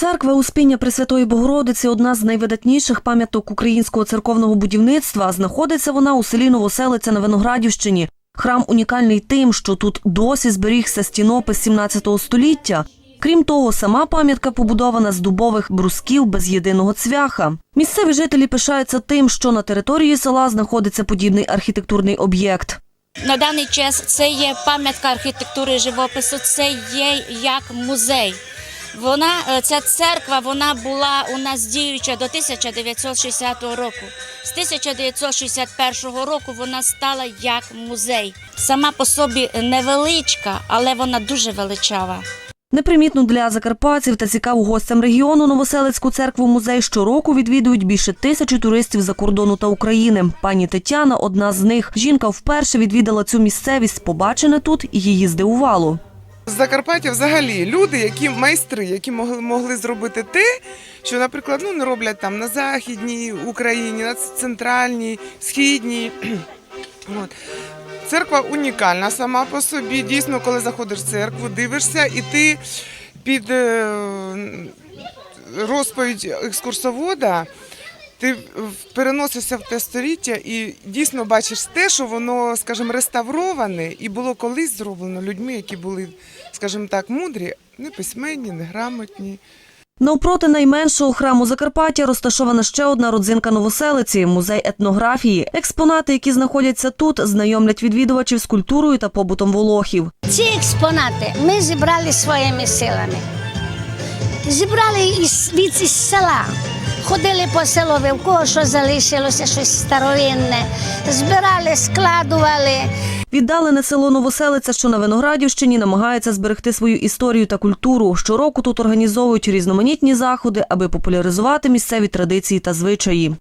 Церква Успіння Пресвятої Богородиці одна з найвидатніших пам'яток українського церковного будівництва. Знаходиться вона у селі Новоселиця на Виноградівщині. Храм унікальний тим, що тут досі зберігся стінопис 17 століття. Крім того, сама пам'ятка побудована з дубових брусків без єдиного цвяха. Місцеві жителі пишаються тим, що на території села знаходиться подібний архітектурний об'єкт. На даний час це є пам'ятка архітектури живопису, це є як музей. Вона, е, ця церква вона була у нас діюча до 1960 року. З 1961 року вона стала як музей. Сама по собі невеличка, але вона дуже величава. Непримітну для закарпатців та цікаву гостям регіону Новоселицьку церкву музей щороку відвідують більше тисячі туристів за кордону та України. Пані Тетяна одна з них. Жінка вперше відвідала цю місцевість. Побачене тут і її здивувало. З Закарпаття взагалі люди, які майстри, які могли, могли зробити те, що, наприклад, ну, не роблять там на Західній Україні, на центральній, східній. От. Церква унікальна сама по собі. Дійсно, коли заходиш в церкву, дивишся, і ти під е, розповідь екскурсовода. Ти переносишся в те століття і дійсно бачиш те, що воно, скажімо, реставроване і було колись зроблено людьми, які були, скажімо так, мудрі, не письменні, не грамотні. Навпроти найменшого храму Закарпаття розташована ще одна родзинка Новоселиці музей етнографії. Експонати, які знаходяться тут, знайомлять відвідувачів з культурою та побутом волохів. Ці експонати ми зібрали своїми силами. Зібрали із, від із села. Ходили по селові, в кого що залишилося, щось старовинне. Збирали, складували. Віддалене село Новоселиця, що на Виноградівщині, намагається зберегти свою історію та культуру. Щороку тут організовують різноманітні заходи, аби популяризувати місцеві традиції та звичаї.